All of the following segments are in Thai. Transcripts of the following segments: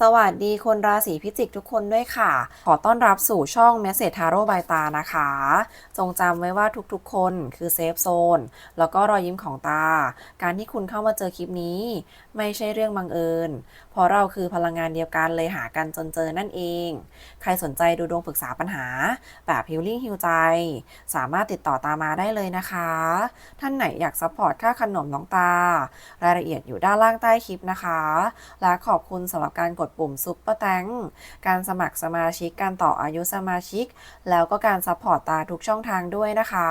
สวัสดีคนราศีพิจิกทุกคนด้วยค่ะ ขอต้อนรับสู่ช่อง Message Tarot by ตานะคะ จงจำไว้ว่าทุกๆคนคือเซฟโซนแล้วก็รอยยิ้มของตา การที่คุณเข้ามาเจอคลิปนี้ ไม่ใช่เรื่องบังเอิญ เพราะเราคือพลังงานเดียวกันเลยหากันจนเจอนั่นเอง ใครสนใจดูดวงปรึกษาปัญหา แบบฮิลลิ่งฮิวใจ สามารถติดต่อตามาได้เลยนะคะ ท่านไหนอยากซัพพอร์ตค่าขนมน้องตา รายละเอียดอยู่ด้านล่างใต้คลิปนะคะ และขอบคุณสำหรับการกดปุ่มซุปเปอร์แตงการสมัครสมาชิกการต่ออายุสมาชิก แล้วก็การซัพพอร์ตตาทุกช่องทางด้วยนะคะ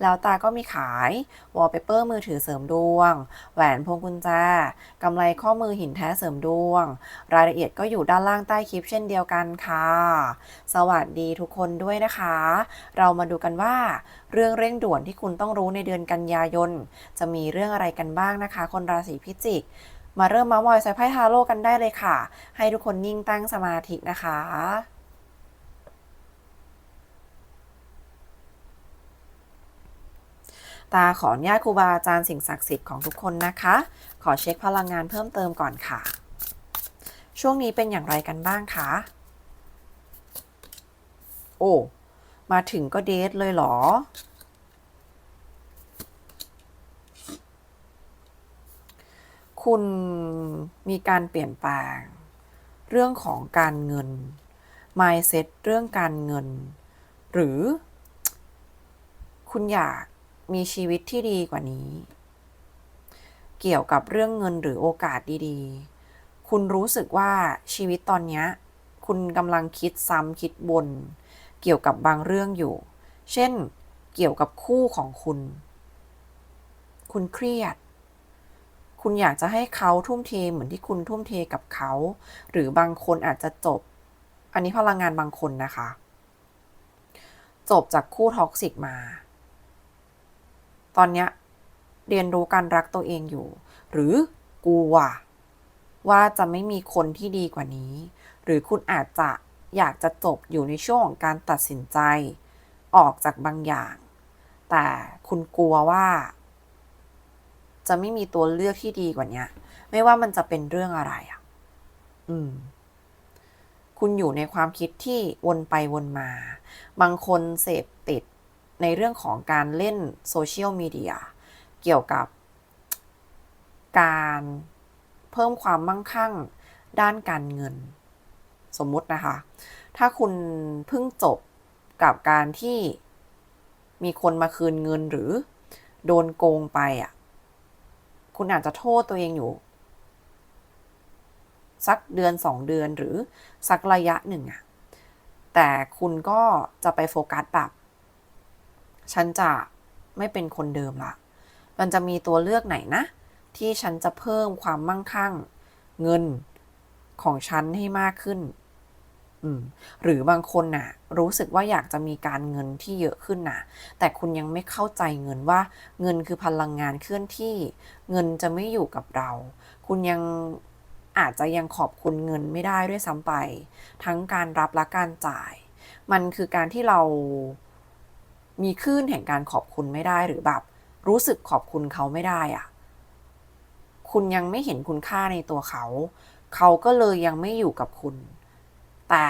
แล้วตาก็มีขายวอลเปเปอร์มือถือเสริมดวง แหวนพวงกุญแจกำไรข้อมือหินแท้เสริมดวง รายละเอียดก็อยู่ด้านล่างใต้คลิปเช่นเดียวกันค่ะ สวัสดีทุกคนด้วยนะคะ เรามาดูกันว่า เรื่องเร่งด่วนที่คุณต้องรู้ในเดือนกันยายน จะมีเรื่องอะไรกันบ้างนะคะ คนราศีพิจิก มาเริ่มมาส์มอยใส่ไพ่ทาโร่กันได้เลยค่ะ ให้ทุกคนนิ่งตั้งสมาธินะคะตาขออนุญาตครูบาอาจารย์สิ่งศักดิ์สิทธิ์ของทุกคนนะคะ ขอเช็คพลังงานเพิ่มเติมก่อนค่ะ ช่วงนี้เป็นอย่างไรกันบ้างคะ โอ้ มาถึงก็เดทเลยเหรอ คุณมีการเปลี่ยนแปลง เรื่องของการเงิน mindset เรื่องการเงิน หรือ คุณอยากมีชีวิตที่ดีกว่านี้ เกี่ยวกับเรื่องเงินหรือโอกาสดีๆ คุณรู้สึกว่าชีวิตตอนนี้คุณกำลังคิดซ้ำคิดบนเกี่ยวกับบางเรื่องอยู่ เช่น เกี่ยวกับคู่ของคุณ คุณเครียด คุณอยากจะให้เขาทุ่มเทเหมือนที่คุณทุ่มเทกับเขา หรือบางคนอาจจะจบ อันนี้พลังงานบางคนนะคะ จบจากคู่ท็อกซิกมา ตอนเนี้ย เรียนรู้การรักตัวเองอยู่ หรือกลัวว่าจะไม่มีคนที่ดีกว่านี้ หรือคุณอาจจะอยากจะจบอยู่ในช่วงของการตัดสินใจ ออกจากบางอย่าง แต่คุณกลัวว่า จะไม่มีตัวเลือกที่ดีกว่านี้ไม่ว่ามันจะเป็นเรื่องอะไรอะ อืม คุณอยู่ในความคิดที่วนไปวนมา บางคนเสพติดในเรื่องของการเล่นโซเชียลมีเดีย เกี่ยวกับ การเพิ่มความมั่งคั่งด้านการเงิน สมมุตินะคะ ถ้าคุณเพิ่งจบกับการที่มีคนมาคืนเงินหรือโดนโกงไปอะ คุณอาจจะโทษตัวเองอยู่ สักเดือนสองเดือนหรือสักระยะหนึ่งอะ แต่คุณก็จะไปโฟกัสแบบ ฉันจะไม่เป็นคนเดิมละ มันจะมีตัวเลือกไหนนะ ที่ฉันจะเพิ่มความมั่งคั่ง เงินของฉันให้มากขึ้นหรือบางคนน่ะ รู้สึกว่าอยากจะมีการเงินที่เยอะขึ้นน่ะ แต่คุณยังไม่เข้าใจเงินว่า เงินคือพลังงานเคลื่อนที่ เงินจะไม่อยู่กับเรา คุณยังอาจจะยังขอบคุณเงินไม่ได้ด้วยซ้ำไป ทั้งการรับและการจ่าย มันคือการที่เรามีคลื่นแห่งการขอบคุณไม่ได้หรือแบบ รู้สึกขอบคุณเขาไม่ได้อะคุณยังไม่เห็นคุณค่าในตัวเขา เขาก็เลยยังไม่อยู่กับคุณ แต่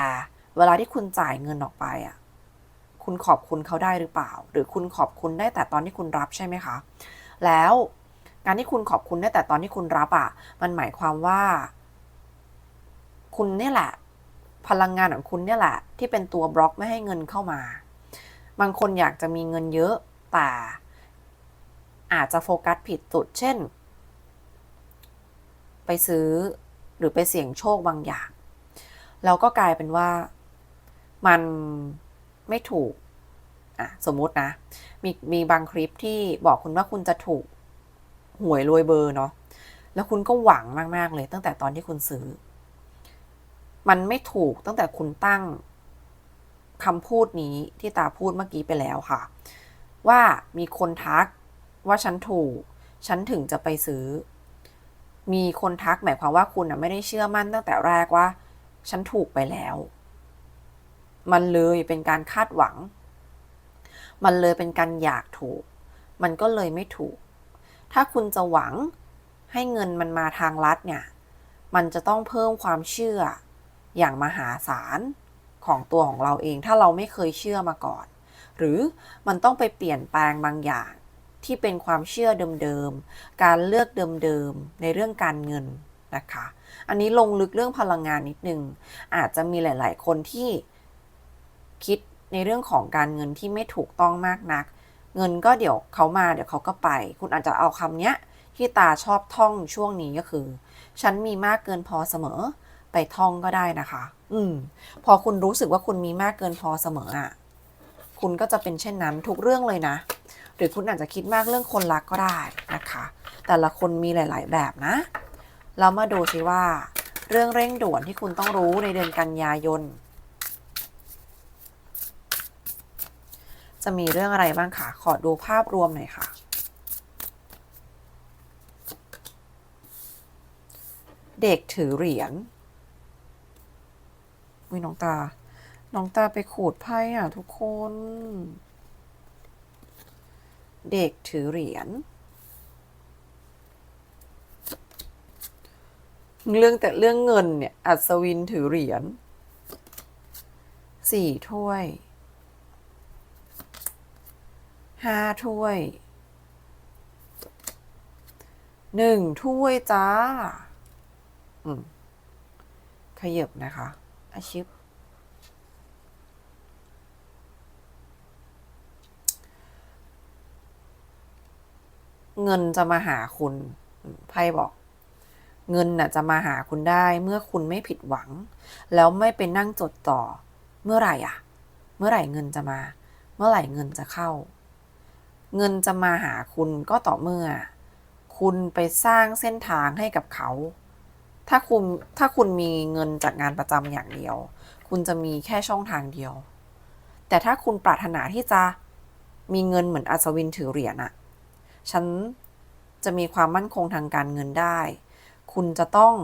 เวลาที่คุณจ่ายเงินออกไปอะ คุณขอบคุณเขาได้หรือเปล่า หรือคุณขอบคุณได้แต่ตอนที่คุณรับใช่ไหมคะ แล้วการที่คุณขอบคุณได้แต่ตอนที่คุณรับอะ มันหมายความว่า คุณเนี่ยแหละ พลังงานของคุณเนี่ยแหละ ที่เป็นตัวบล็อกไม่ให้เงินเข้ามา บางคนอยากจะมีเงินเยอะแต่ อาจจะโฟกัสผิดจุด เช่น ไปซื้อหรือไปเสี่ยงโชคบางอย่าง แล้วก็กลายเป็นว่ามันไม่ถูกอะสมมุตินะ มีมีบางคลิปที่บอกคุณว่าคุณจะถูกหวยรวยเบอร์เนาะแล้วคุณก็หวังมากๆเลย ตั้งแต่ตอนที่คุณซื้อ มันไม่ถูกตั้งแต่คุณตั้งคำพูดนี้ที่ตาพูดเมื่อกี้ไปแล้วค่ะ ว่ามีคนทัก ว่าฉันถูก ฉันถึงจะไปซื้อ มีคนทักหมายความว่าคุณไม่ได้เชื่อมั่นตั้งแต่แรกว่า ฉันถูกไปแล้ว มันเลยเป็นการคาดหวัง มันเลยเป็นการอยากถูก มันก็เลยไม่ถูก ถ้าคุณจะหวังให้เงินมันมาทางลัดเนี่ย มันจะต้องเพิ่มความเชื่ออย่างมหาศาลของตัวของเราเอง ถ้าเราไม่เคยเชื่อมาก่อน หรือมันต้องไปเปลี่ยนแปลงบางอย่าง ที่เป็นความเชื่อเดิมๆ การเลือกเดิมๆ ในเรื่องการเงินนะคะ อันนี้ลงลึกเรื่องพลังงานนิดนึง อาจจะมีหลาย ๆ คนที่คิดในเรื่องของการเงินที่ไม่ถูกต้องมากนัก เงินก็เดี๋ยวเขามาเดี๋ยวเขาก็ไป คุณอาจจะเอาคำเนี้ยที่ตาชอบท่องช่วงนี้ก็คือ ฉันมีมากเกินพอเสมอไปท่องก็ได้นะคะ อืม พอคุณรู้สึกว่าคุณมีมากเกินพอเสมออะ คุณก็จะเป็นเช่นนั้นทุกเรื่องเลยนะ หรือคุณอาจจะคิดมากเรื่องคนรักก็ได้นะคะ แต่ละคนมีหลาย ๆ แบบนะ เรามาดูสิว่า เรื่องเร่งด่วนที่คุณต้องรู้ในเดือนกันยายน จะมีเรื่องอะไรบ้างคะขอดูภาพรวมหน่อยค่ะเด็กถือเหรียญวิน้องตา น้องตาไปขูดไพ่อะทุกคน เด็กถือเหรียญเรื่องแต่เรื่องเงินเนี่ย อัศวินถือเหรียญสี่ถ้วยห้าถ้วยหนึ่งถ้วยจ้า อืม ขยับนะคะ อาชิพ เงินจะมาหาคุณไพ่บอก เงินน่ะจะมาหาคุณได้เมื่อคุณไม่ผิดหวัง แล้วไม่ไปนั่งจดต่อ เมื่อไหร่อะ เมื่อไหร่เงินจะมา เมื่อไหร่เงินจะเข้า เงินจะมาหาคุณก็ต่อเมื่อ คุณไปสร้างเส้นทางให้กับเขา ถ้าคุณถ้าคุณมีเงินจากงานประจำอย่างเดียว คุณจะมีแค่ช่องทางเดียว แต่ถ้าคุณปรารถนาที่จะมีเงินเหมือนอัศวินถือเหรียญอะ ฉันจะมีความมั่นคงทางการเงินได้ คุณจะต้อง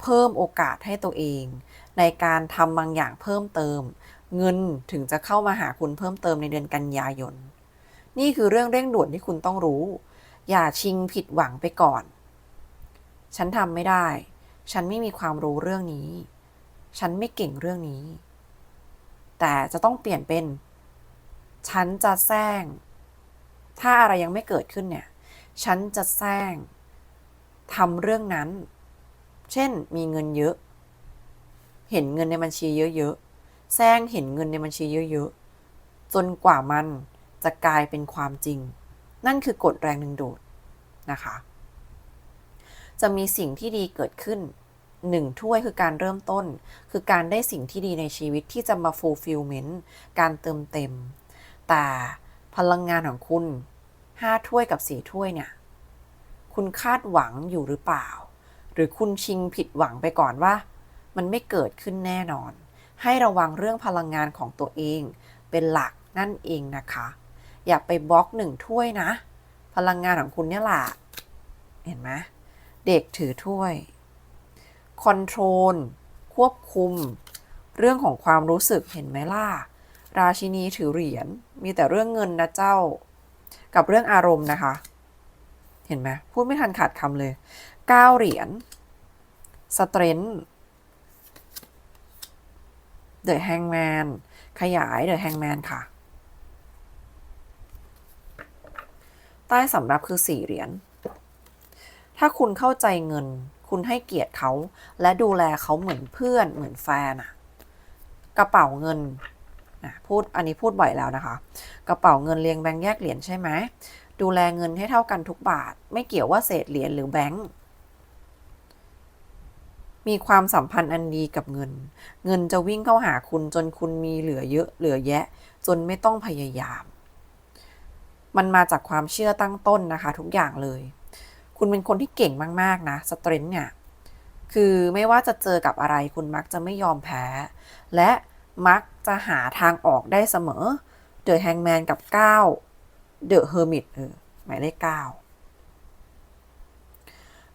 เพิ่มโอกาสให้ตัวเอง ในการทำบางอย่างเพิ่มเติม เงินถึงจะเข้ามาหาคุณเพิ่มเติมในเดือนกันยายน นี่คือเรื่องเร่งด่วนที่คุณต้องรู้ อย่าชิงผิดหวังไปก่อน ฉันทำไม่ได้ ฉันไม่มีความรู้เรื่องนี้ ฉันไม่เก่งเรื่องนี้ แต่จะต้องเปลี่ยนเป็น ฉันจะแซง ถ้าอะไรยังไม่เกิดขึ้นเนี่ย ฉันจะแซงทำเรื่องนั้น เช่น มีเงินเยอะ เห็นเงินในบัญชีเยอะๆแซงเห็นเงินในบัญชีเยอะๆ จนกว่ามันจะกลายเป็นความจริง นั่นคือกฎแรงดึงดูดนะคะ จะมีสิ่งที่ดีเกิดขึ้นหนึ่งถ้วยคือการเริ่มต้น คือการได้สิ่งที่ดีในชีวิตที่จะมา fulfillment การเติมเต็ม แต่พลังงานของคุณ ห้าถ้วยกับสี่ถ้วยเนี่ย คุณคาดหวังอยู่หรือเปล่า หรือคุณชิงผิดหวังไปก่อนว่า มันไม่เกิดขึ้นแน่นอน ให้ระวังเรื่องพลังงานของตัวเอง เป็นหลักนั่นเองนะคะ อย่าไปบล็อกหนึ่งถ้วยนะ พลังงานของคุณเนี่ยแหละเห็นไหมเด็กถือถ้วยคอนโทรลควบคุม เรื่องของความรู้สึกเห็นไหมล่ะราชินีถือเหรียญมีแต่เรื่องเงินนะเจ้า กับเรื่องอารมณ์นะคะ เห็นไหมพูดไม่ทันขาดคำเลยเก้าเหรียญสเตรนเดอะแฮงแมนขยายเดอะแฮงแมนค่ะ ใต้สำรับคือสี่เหรียญถ้าคุณเข้าใจเงิน คุณให้เกียรติเขา และดูแลเขาเหมือนเพื่อนเหมือนแฟนอะกระเป๋าเงิน พูดอันนี้พูดบ่อยแล้วนะคะ กระเป๋าเงินเรียงแบงค์แยกเหรียญใช่ไหมดูแลเงินให้เท่ากันทุกบาท ไม่เกี่ยวว่าเศษเหรียญหรือแบงค์มีความสัมพันธ์อันดีกับเงิน เงินจะวิ่งเข้าหาคุณจนคุณมีเหลือเยอะเหลือแยะ จนไม่ต้องพยายาม มันมาจากความเชื่อตั้งต้นนะคะ ทุกอย่างเลย คุณเป็นคนที่เก่งมากๆนะสเตรนท์เนี่ยคือไม่ว่าจะเจอกับอะไรคุณมักจะไม่ยอมแพ้ และ มักจะหาทางออกได้เสมอเดอะแฮงแมนกับ9เดอะเฮอร์มิตเออหมายเลข9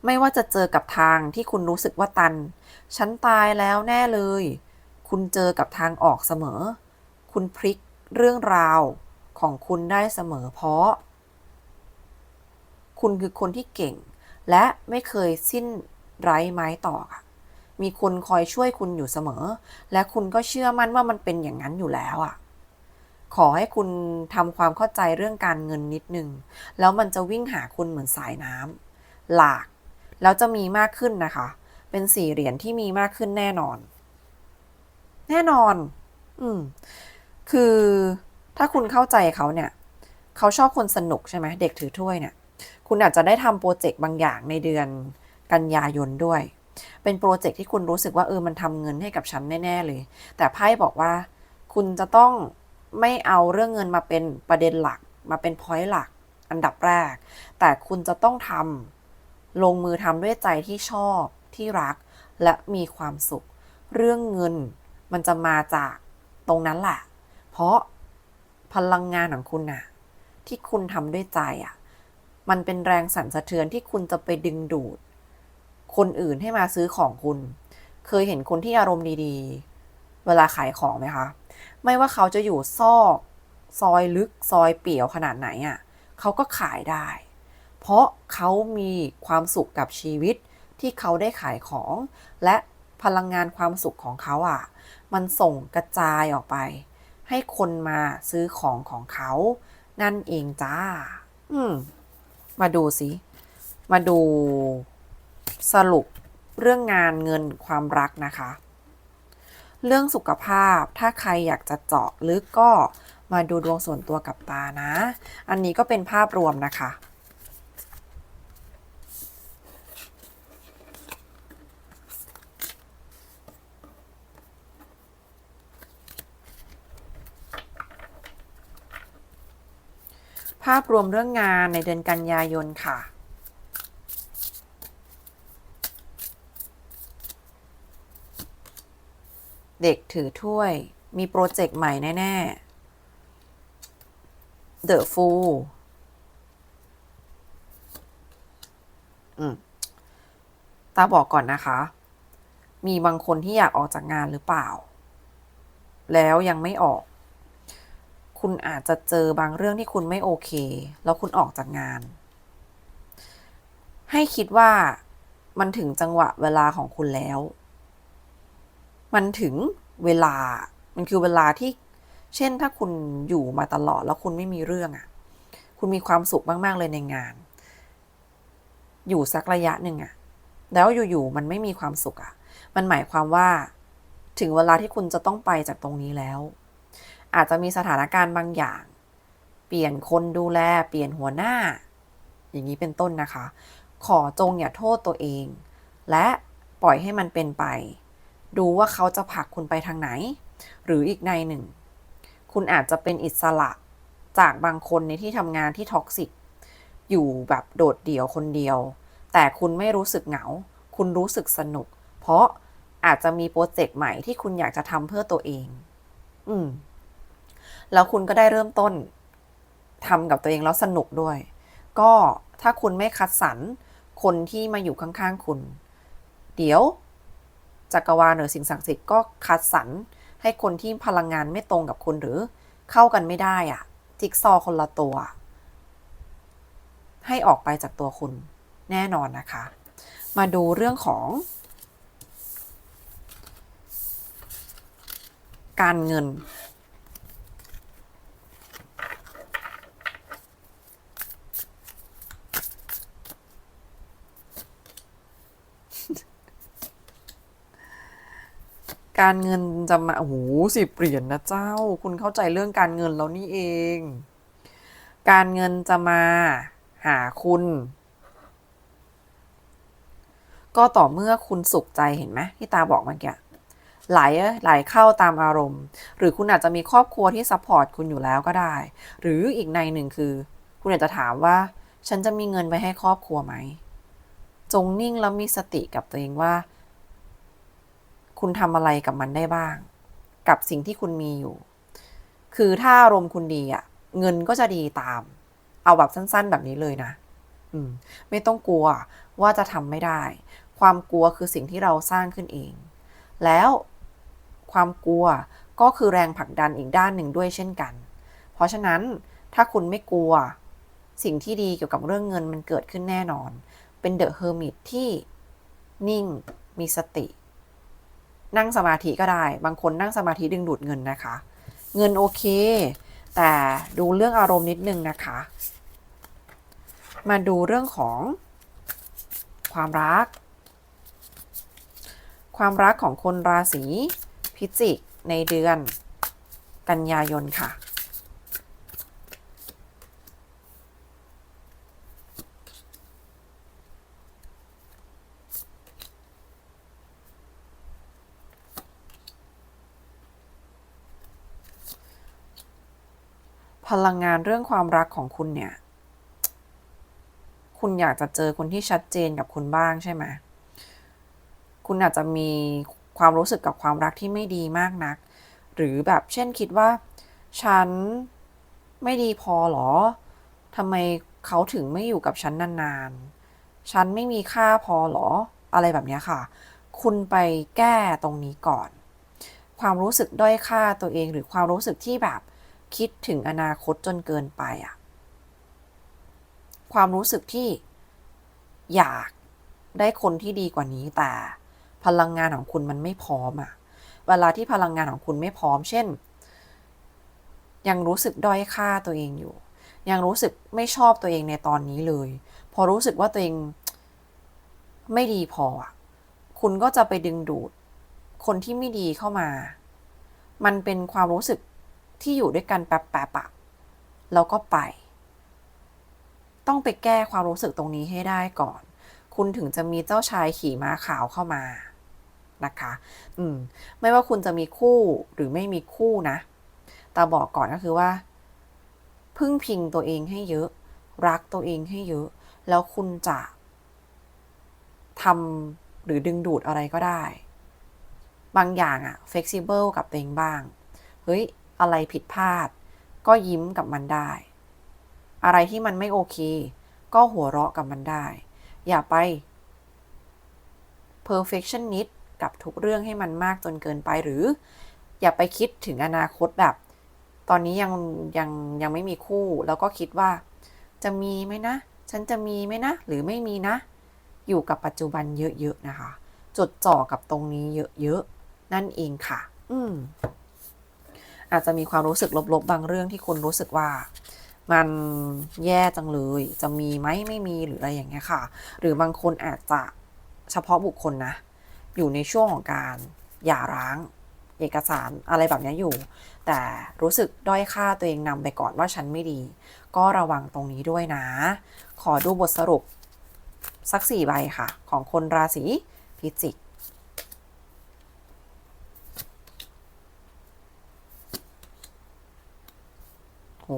ไม่ว่าจะเจอกับทางที่คุณรู้สึกว่าตัน ฉันตายแล้วแน่เลย คุณเจอกับทางออกเสมอ คุณพลิกเรื่องราวของคุณได้เสมอเพราะ คุณคือคนที่เก่ง และไม่เคยสิ้นไร้ไม้ตอกอะ มีคนคอยช่วยคุณอยู่เสมอ และคุณก็เชื่อมั่นว่ามันเป็นอย่างนั้นอยู่แล้วอะขอให้คุณทำความเข้าใจเรื่องการเงินนิดนึง แล้วมันจะวิ่งหาคุณเหมือนสายน้ำหลาก แล้วจะมีมากขึ้นนะคะ เป็นสี่เหรียญที่มีมากขึ้นแน่นอน แน่นอน อืม คือถ้าคุณเข้าใจเขาเนี่ย เขาชอบคนสนุกใช่ไหมเด็กถือถ้วยเนี่ย คุณอาจจะได้ทำโปรเจกต์บางอย่างในเดือนกันยายนด้วย เป็นโปรเจกต์ที่คุณรู้สึกว่าเออมันทำเงินให้กับฉันแน่ๆเลย แต่ไพ่บอกว่า คุณจะต้องไม่เอาเรื่องเงินมาเป็นประเด็นหลัก มาเป็นพอยต์หลัก อันดับแรก แต่คุณจะต้องทำลงมือทำด้วยใจที่ชอบที่รักและมีความสุข เรื่องเงินมันจะมาจากตรงนั้นแหละ เพราะพลังงานของคุณน่ะ ที่คุณทำด้วยใจอะ มันเป็นแรงสั่นสะเทือนที่คุณจะไปดึงดูด คนอื่นให้มาซื้อของคุณ เคยเห็นคนที่อารมณ์ดีๆ เวลาขายของไหมคะ ไม่ว่าเขาจะอยู่ซอก ซอยลึกซอยเปี่ยวขนาดไหนอะเขาก็ขายได้ เพราะเขามีความสุขกับชีวิตที่เขาได้ขายของ และพลังงานความสุขของเขาอะ มันส่งกระจายออกไป ให้คนมาซื้อของของเขา นั่นเองจ้า อืม มาดูสิ มาดู สรุปเรื่องงานเงินความรักนะคะ เรื่องสุขภาพถ้าใครอยากจะเจาะลึกก็มาดูดวงส่วนตัวกับตานะ อันนี้ก็เป็นภาพรวมนะคะ ภาพรวมเรื่องงานในเดือนกันยายนค่ะ เด็กถือถ้วย มีโปรเจกต์ใหม่แน่ๆ The Fool อืมตาบอกก่อนนะคะ มีบางคนที่อยากออกจากงานหรือเปล่า แล้วยังไม่ออก คุณอาจจะเจอบางเรื่องที่คุณไม่โอเค แล้วคุณออกจากงาน ให้คิดว่ามันถึงจังหวะเวลาของคุณแล้ว มันถึงเวลา มันคือเวลาที่ เช่นถ้าคุณอยู่มาตลอดแล้วคุณไม่มีเรื่องอะ่ะ คุณมีความสุขมาก ๆ เลยในงาน อยู่สักระยะหนึ่งอะ่ะ แล้วอยู่ ๆ มันไม่มีความสุขอะ่ะ มันหมายความว่า ถึงเวลาที่คุณจะต้องไปจากตรงนี้แล้ว อาจจะมีสถานการณ์บางอย่าง เปลี่ยนคนดูแล เปลี่ยนหัวหน้า อย่างนี้เป็นต้นนะคะ ขอจงอย่าโทษตัวเอง และปล่อยให้มันเป็นไป ดูว่าเขาจะผลักคุณไปทางไหน หรืออีกในหนึ่ง คุณอาจจะเป็นอิสระจากบางคนในที่ทำงานที่ท็อกซิก อยู่แบบโดดเดี่ยวคนเดียว แต่คุณไม่รู้สึกเหงา คุณรู้สึกสนุก เพราะอาจจะมีโปรเจกต์ใหม่ที่คุณอยากจะทำเพื่อตัวเอง อืม แล้วคุณก็ได้เริ่มต้นทำกับตัวเองแล้วสนุกด้วย ก็ถ้าคุณไม่คัดสรรคนที่มาอยู่ข้างๆคุณ เดี๋ยว จักรวาลหรือสิ่งศักดิ์สิทธิ์ก็คัดสรรให้คนที่พลังงานไม่ตรงกับคุณหรือเข้ากันไม่ได้อะจิ๊กซอว์คนละตัว ให้ออกไปจากตัวคุณแน่นอนนะคะ มาดูเรื่องของ การเงิน การเงินจะมาโอ้โหสิบเหรียญนะเจ้า คุณเข้าใจเรื่องการเงินแล้วนี่เอง การเงินจะมาหาคุณ ก็ต่อเมื่อคุณสุขใจเห็นไหมที่ตาบอกเมื่อกี้ไหลไหลเข้าตามอารมณ์ หรือคุณอาจจะมีครอบครัวที่ซัพพอร์ตคุณอยู่แล้วก็ได้ หรืออีกในหนึ่งคือ คุณอาจจะถามว่า ฉันจะมีเงินไปให้ครอบครัวไหม จงนิ่งแล้วมีสติกับตัวเองว่า คุณทำอะไรกับมันได้บ้าง กับสิ่งที่คุณมีอยู่ คือถ้าอารมณ์คุณดีอะเงินก็จะดีตาม เอาแบบสั้น ๆ แบบนี้เลยนะ อืม ไม่ต้องกลัวว่าจะทำไม่ได้ ความกลัวคือสิ่งที่เราสร้างขึ้นเอง แล้วความกลัวก็คือแรงผลักดันอีกด้านหนึ่งด้วยเช่นกัน เพราะฉะนั้นถ้าคุณไม่กลัว สิ่งที่ดีเกี่ยวกับเรื่องเงินมันเกิดขึ้นแน่นอน เป็นเดอะเฮอร์มิตที่นิ่งมีสติ นั่งสมาธิก็ได้ บางคนนั่งสมาธิดึงดูดเงินนะคะ เงินโอเค แต่ดูเรื่องอารมณ์นิดนึงนะคะ มาดูเรื่องของความรัก ความรักของคนราศีพิจิกในเดือนกันยายนค่ะ ลังงานเรื่องความรักของคุณเนี่ย คุณอยากจะเจอคนที่ชัดเจนกับคุณบ้างใช่ไหมคุณอาจจะมีความรู้สึกกับความรักที่ไม่ดีมากนัก หรือแบบเช่นคิดว่า ฉันไม่ดีพอหรอทำไมเขาถึงไม่อยู่กับฉันนานๆ ฉันไม่มีค่าพอหรอ อะไรแบบนี้ค่ะ คุณไปแก้ตรงนี้ก่อน ความรู้สึกด้อยค่าตัวเองหรือความรู้สึกที่แบบ คิดถึงอนาคตจนเกินไปอะความรู้สึกที่อยากได้คนที่ดีกว่านี้แต่พลังงานของคุณมันไม่พร้อมอะเวลาที่พลังงานของคุณไม่พร้อม เช่น ยังรู้สึกด้อยค่าตัวเองอยู่ ยังรู้สึกไม่ชอบตัวเองในตอนนี้เลย พอรู้สึกว่าตัวเองไม่ดีพอคุณก็จะไปดึงดูด คนที่ไม่ดีเข้ามา มันเป็นความรู้สึก ที่อยู่ด้วยกันแป๊บๆอะแล้วก็ไป ต้องไปแก้ความรู้สึกตรงนี้ให้ได้ก่อน คุณถึงจะมีเจ้าชายขี่ม้าขาวเข้ามานะคะ อืม ไม่ว่าคุณจะมีคู่หรือไม่มีคู่นะแต่บอกก่อนก็คือว่า พึ่งพิงตัวเองให้เยอะ รักตัวเองให้เยอะ แล้วคุณจะทำหรือดึงดูดอะไรก็ได้ บางอย่างอะ flexible กับตัวเองบ้าง เฮ้ย อะไรผิดพลาด ก็ยิ้มกับมันได้ อะไรที่มันไม่โอเค ก็หัวเราะกับมันได้ อย่าไป perfectionist กับทุกเรื่องให้มันมากจนเกินไปหรือ อย่าไปคิดถึงอนาคตแบบ ตอนนี้ยังยังยังไม่มีคู่ แล้วก็คิดว่า จะมีไหมนะ ฉันจะมีไหมนะ หรือไม่มีนะ อยู่กับปัจจุบันเยอะๆนะคะ จดจ่อกับตรงนี้เยอะๆ นั่นเองค่ะ อืม อาจจะมีความรู้สึกลบๆบางเรื่องที่คุณรู้สึกว่ามันแย่จังเลย จะมีไหมไม่มีหรืออะไรอย่างเงี้ยค่ะ หรือบางคนอาจจะเฉพาะบุคคลนะ อยู่ในช่วงของการหย่าร้าง เอกสารอะไรแบบนี้อยู่ แต่รู้สึกด้อยค่าตัวเองนำไปก่อนว่าฉันไม่ดี ก็ระวังตรงนี้ด้วยนะ ขอดูบทสรุปสักสี่ใบค่ะ ของคนราศีพิจิก โห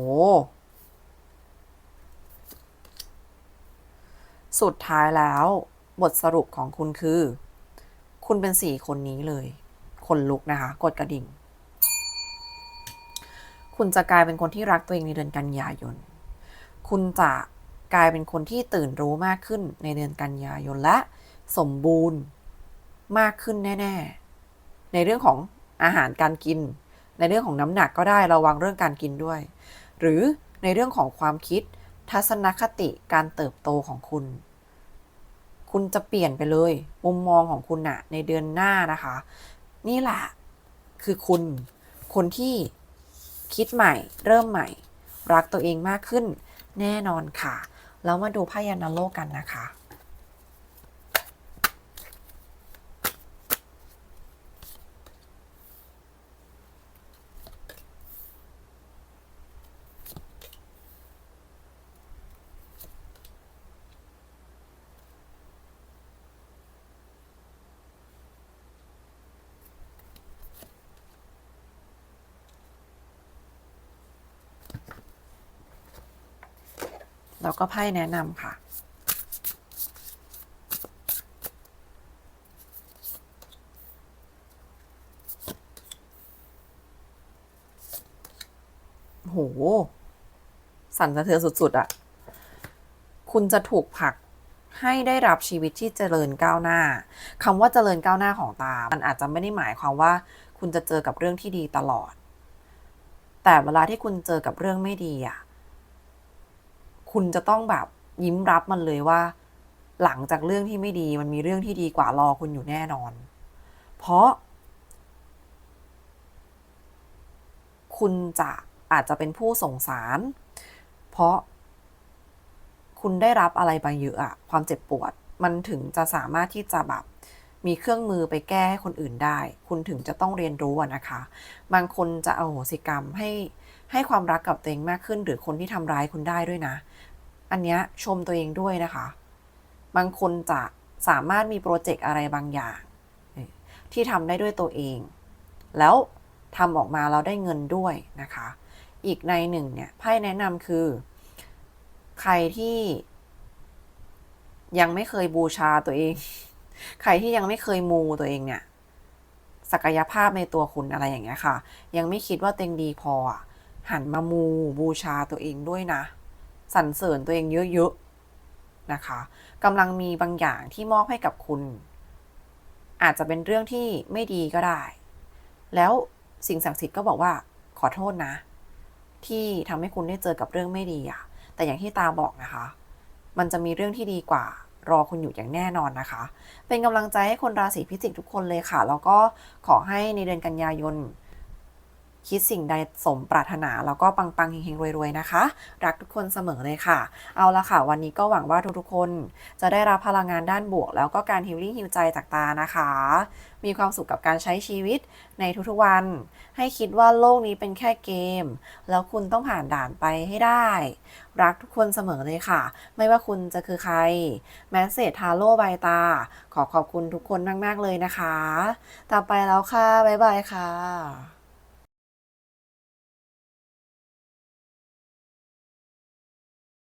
สุดท้ายแล้ว บทสรุปของคุณคือ คุณเป็นสี่คนนี้เลย คนลุกนะคะ กดกระดิ่ง คุณจะกลายเป็นคนที่รักตัวเองในเดือนกันยายน คุณจะกลายเป็นคนที่ตื่นรู้มากขึ้นในเดือนกันยายนและสมบูรณ์มากขึ้นแน่ ๆ ในเรื่องของอาหารการกิน ในเรื่องของน้ำหนักก็ได้ระวังเรื่องการกินด้วย หรือในเรื่องของความคิด ทัศนคติการเติบโตของคุณ คุณจะเปลี่ยนไปเลย มุมมองของคุณอะในเดือนหน้านะคะ นี่แหละคือคุณคนที่คิดใหม่ เริ่มใหม่ รักตัวเองมากขึ้น แน่นอนค่ะ แล้วมาดูพยานโลกกันนะคะ แล้วก็ไพ่แนะนำค่ะ โห สั่นสะเทือนสุด ๆอะคุณจะถูกผลักให้ได้รับชีวิตที่เจริญก้าวหน้าคำว่าเจริญก้าวหน้าของตา มันอาจจะไม่ได้หมายความว่า คุณจะเจอกับเรื่องที่ดีตลอด แต่เวลาที่คุณเจอกับเรื่องไม่ดีอะ คุณจะต้องแบบยิ้มรับมันเลยว่า หลังจากเรื่องที่ไม่ดีมันมีเรื่องที่ดีกว่ารอคุณอยู่แน่นอน เพราะ คุณจะอาจจะเป็นผู้ส่งสาร เพราะ คุณได้รับอะไรบางอย่างความเจ็บปวด มันถึงจะสามารถที่จะแบบมีเครื่องมือไปแก้ให้คนอื่นได้ คุณถึงจะต้องเรียนรู้นะคะ บางคนจะเอาโหสิกรรมให้ให้ความรักกับตัวเองมากขึ้น หรือคนที่ทำร้ายคุณได้ด้วยนะ อันเนี้ยชมตัวเองด้วยนะคะ บางคนจะสามารถมีโปรเจกต์อะไรบางอย่าง ที่ทำได้ด้วยตัวเอง แล้วทำออกมาแล้วได้เงินด้วยนะคะ อีกในหนึ่งเนี่ยไพ่แนะนำคือ ใครที่ยังไม่เคยบูชาตัวเอง ใครที่ยังไม่เคยมูตัวเองเนี่ย ศักยภาพในตัวคุณอะไรอย่างเงี้ยค่ะ ยังไม่คิดว่าตัวเองดีพอหันมามูบูชาตัวเองด้วยนะ สรรเสริญตัวเองเยอะๆนะคะกำลังมีบางอย่างที่มอบให้กับคุณ อาจจะเป็นเรื่องที่ไม่ดีก็ได้ แล้วสิ่งศักดิ์สิทธิ์ก็บอกว่าขอโทษนะ ที่ทำให้คุณได้เจอกับเรื่องไม่ดีอะแต่อย่างที่ตาบอกนะคะ มันจะมีเรื่องที่ดีกว่ารอคุณอยู่อย่างแน่นอนนะคะ เป็นกำลังใจให้คนราศีพิจิกทุกคนเลยค่ะ แล้วก็ขอให้ในเดือนกันยายน คิดสิ่งใดสมปรารถนา แล้วก็ปังๆเฮงๆรวยๆนะคะ รักทุกคนเสมอเลยค่ะ เอาละค่ะ วันนี้ก็หวังว่าทุกๆคน จะได้รับพลังงานด้านบวก แล้วก็การฮิลลิ่งฮิวใจจากตานะคะ มีความสุขกับการใช้ชีวิตในทุกๆวัน ให้คิดว่าโลกนี้เป็นแค่เกม แล้วคุณต้องผ่านด่านไปให้ได้ รักทุกคนเสมอเลยค่ะ ไม่ว่าคุณจะคือใครแมสเซจทาโร่ใบตา ขอขอบคุณทุกคนมาก ๆ เลยนะคะ ต่อไปแล้วค่ะ บ๊ายบายค่ะ